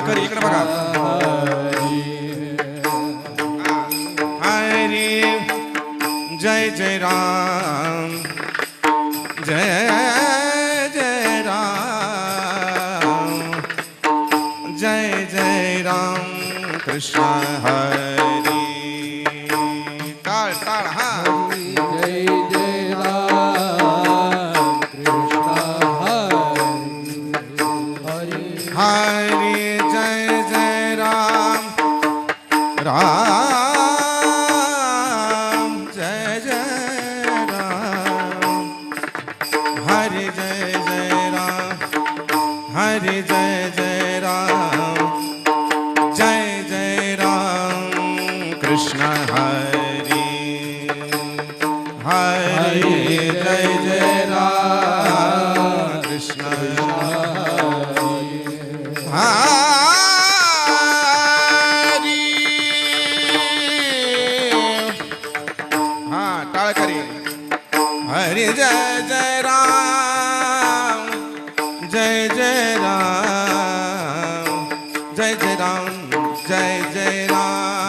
टाळकर इकडे बघा हरे जय जय राम जय जय राम जय जय राम कृष्ण हरी टाळ टाळ हा कृष्ण हरे हरे जय जय राम कृष्ण हा टाळ करी हरी जय जय राम जय जय राम जय जय राम जय जय राम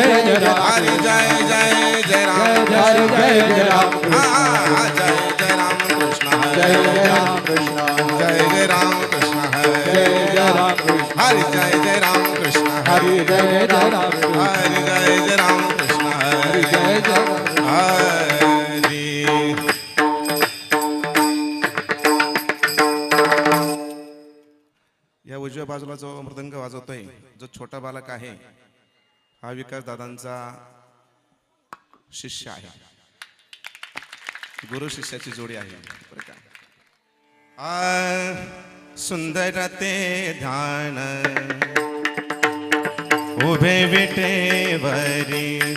जय जय राम जय जय जय राम जय जय राम जय जय राम कृष्ण जय जय राम कृष्ण जय जय राम कृष्ण जय जय राम कृष्ण जय जय राम कृष्ण जय जय राम जय जय राम कृष्ण जय जय या उजव्या बाजूला जो मृदंग वाजवतोय जो छोटा बालक आहे हा विकास दादांचा शिष्य आहे. गुरु शिष्याची जोडी आहे. सुंदर ते ध्यान उभे विटेवरी.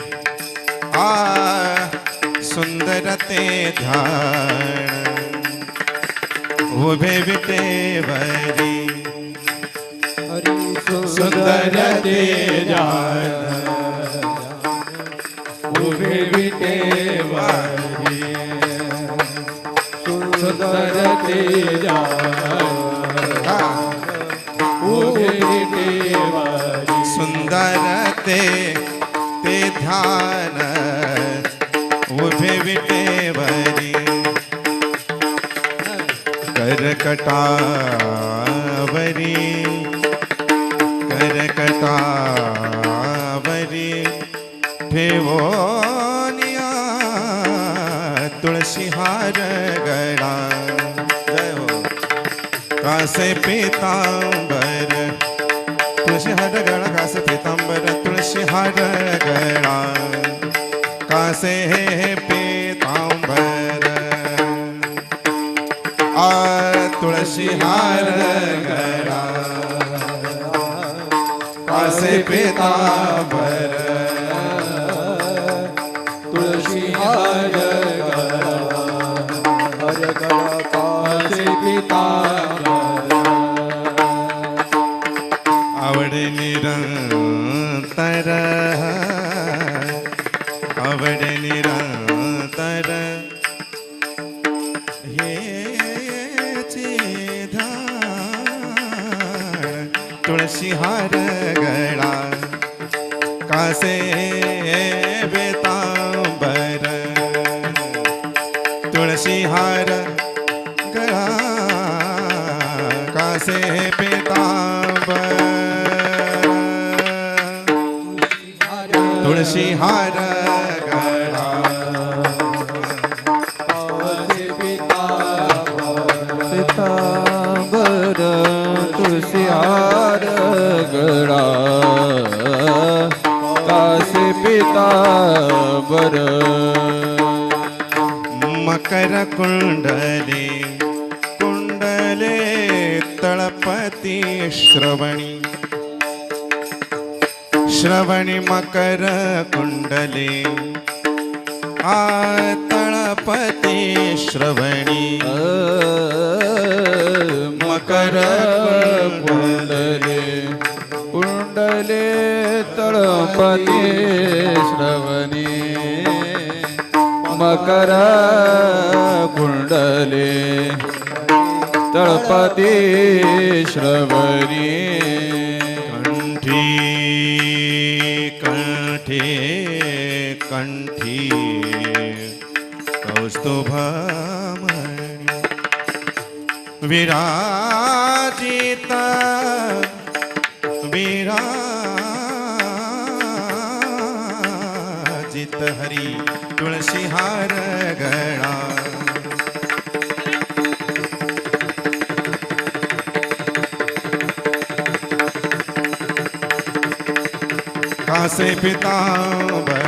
आ सुंदर ते ध्यान उभे विटेवरी. सुंदर ते जान उठे सुंदर ते सुंदर ते ते ध्यान। उभे बिटे कर कटावरी कावरी फेवोनिया तुलसी हार गड़ा जय हो। कासे पीताम्बर तुलसी हार गड़ा कासे पीताम्बर तुलसी हार गड़ा कासे हे पीताम्बर आ तुलसी हार गड़ा से पिताम्बर तुलसी हर हर गणपा से पिताम्बर आवड़े निरंतर आवड़े तुलसी say पितांबर मकर कुंडले कुंडले तळपती श्रवणी. श्रवणी मकर कुंडले आ तळपती श्रवणी. मकर पते श्रवणी मकर कुंडले। तळपते श्रवणी कंठी कण्ठे कंठी। कौस्तुभ विराजिता से पिताम्बर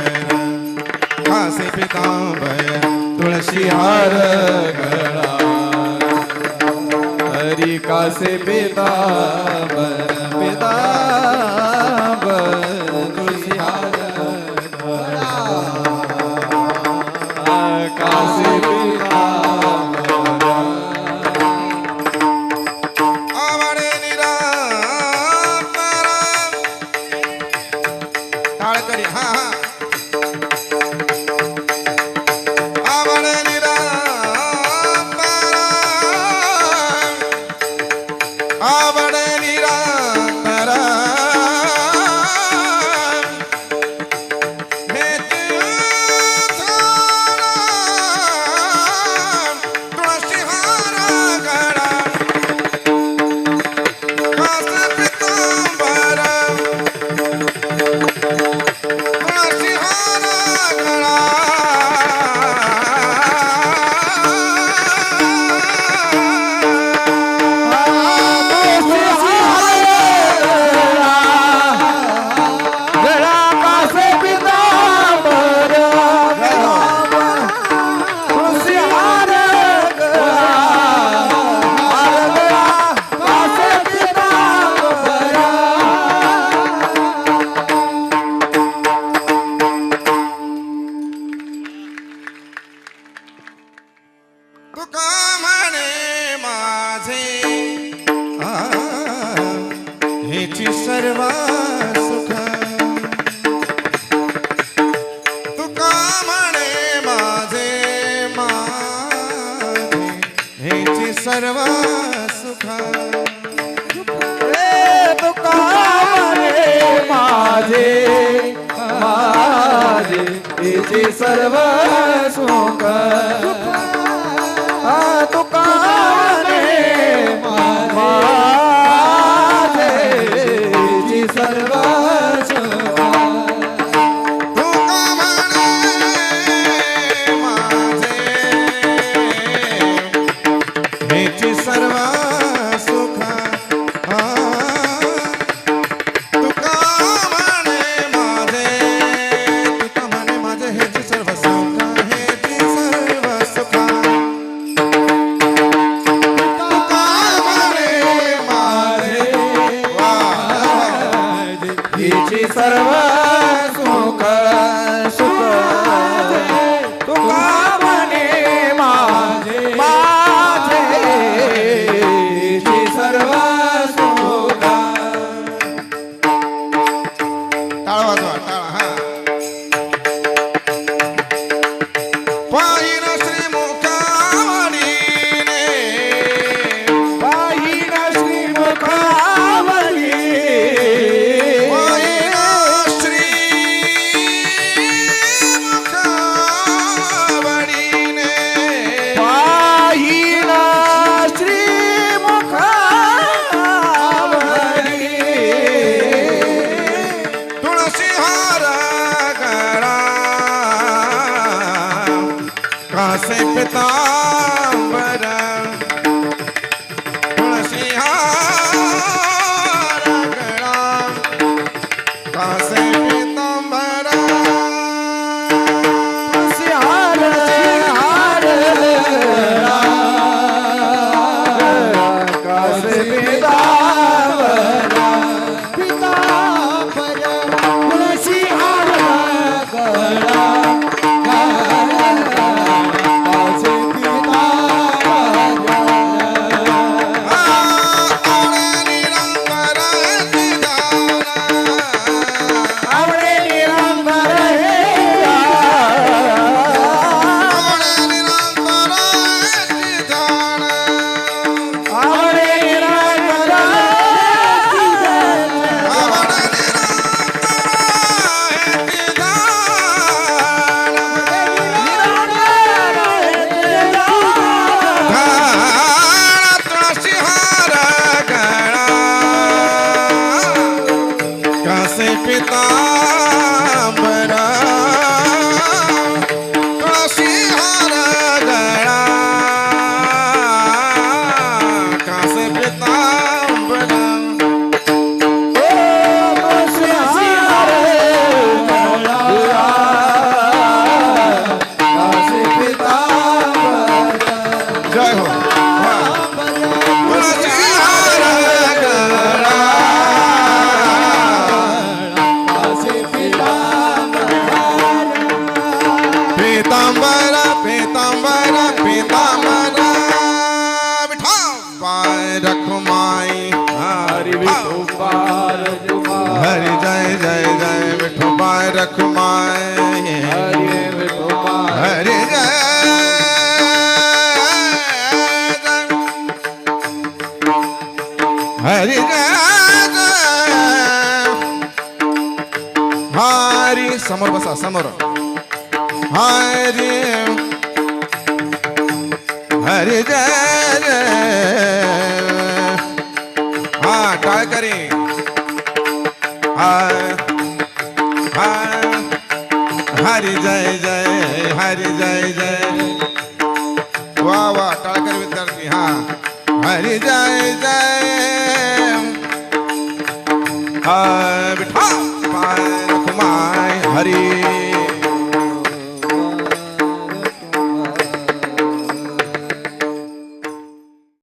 कहा से पिताम्बर तुलसी हार गड़ा। हरि का से पिताम्बर पिता सर्वा सुखा। माझे माझे तिची सर्व सुख। तुका माझे सर्व लखमाए हरे हरि हरी समोर बसा समोर हरी हरी हा टाळ करे हा हरी जय जय हरी जय जय। वा वा टाळकर विद्यार्थी हा। हरी जय जय। विठा पाय हरी